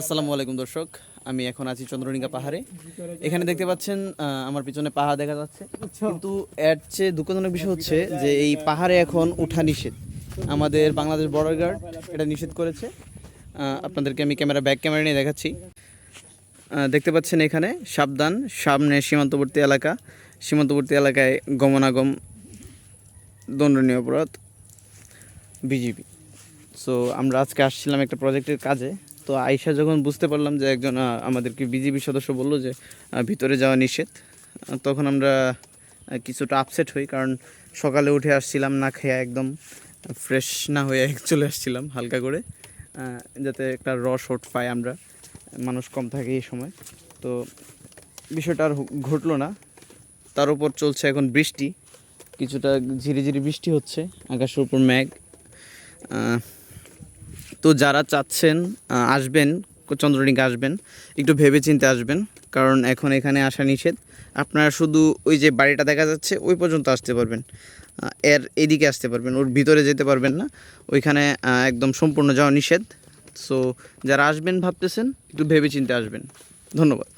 আসসালামু আলাইকুম দর্শক, আমি এখন আছি চন্দ্রনিকা পাহাড়ে। এখানে দেখতে পাচ্ছেন আমার পিছনে পাহাড় দেখা যাচ্ছে। কিন্তু এর চেয়ে দুঃখজনক বিষয় হচ্ছে যে এই পাহাড়ে এখন উঠা নিষেধ। আমাদের বাংলাদেশ বর্ডার গার্ড এটা নিষেধ করেছে। আপনাদেরকে আমি ক্যামেরা ব্যাক ক্যামেরা নিয়ে দেখাচ্ছি। দেখতে পাচ্ছেন এখানে সাবধান, সামনে সীমান্তবর্তী এলাকা। সীমান্তবর্তী এলাকায় গমনাগম, দণ্ডনীয় অপরাধ, বিজিবি। সো আমরা আজকে আসছিলাম একটা প্রজেক্টের কাজে। তো আয়সা যখন বুঝতে পারলাম যে একজন আমাদেরকে বিজিবি সদস্য বলল যে ভিতরে যাওয়া নিষেধ তখন আমরা কিছুটা আপসেট হই কারণ সকালে উঠে আসছিলাম না খেয়ে একদম ফ্রেশ না হয়ে চলে আসছিলাম হালকা করে যাতে একটা র শট পাই আমরা মানুষ কম থাকে এই সময়। তো বিষয়টা আর ঘটলো না। তার উপর চলছে এখন বৃষ্টি কিছুটা ঝিরিঝিরি ঝিরি বৃষ্টি হচ্ছে আকাশের উপর আহ, তো যারা চাচ্ছেন আসবেন চন্দ্রনিকা আসবেন, একটু ভেবে চিনতে আসবেন, কারণ এখন এখানে আসা নিষেধ। আপনারা শুধু ওই যে বাড়িটা দেখা যাচ্ছে, ওই পর্যন্ত আসতে পারবেন। এর এদিকে আসতে পারবেন, ওর ভিতরে যেতে পারবেন না। ওইখানে একদম সম্পূর্ণ যাওয়া নিষেধ। সো যারা আসবেন ভাবতেছেন, একটু ভেবে চিনতে আসবেন। ধন্যবাদ।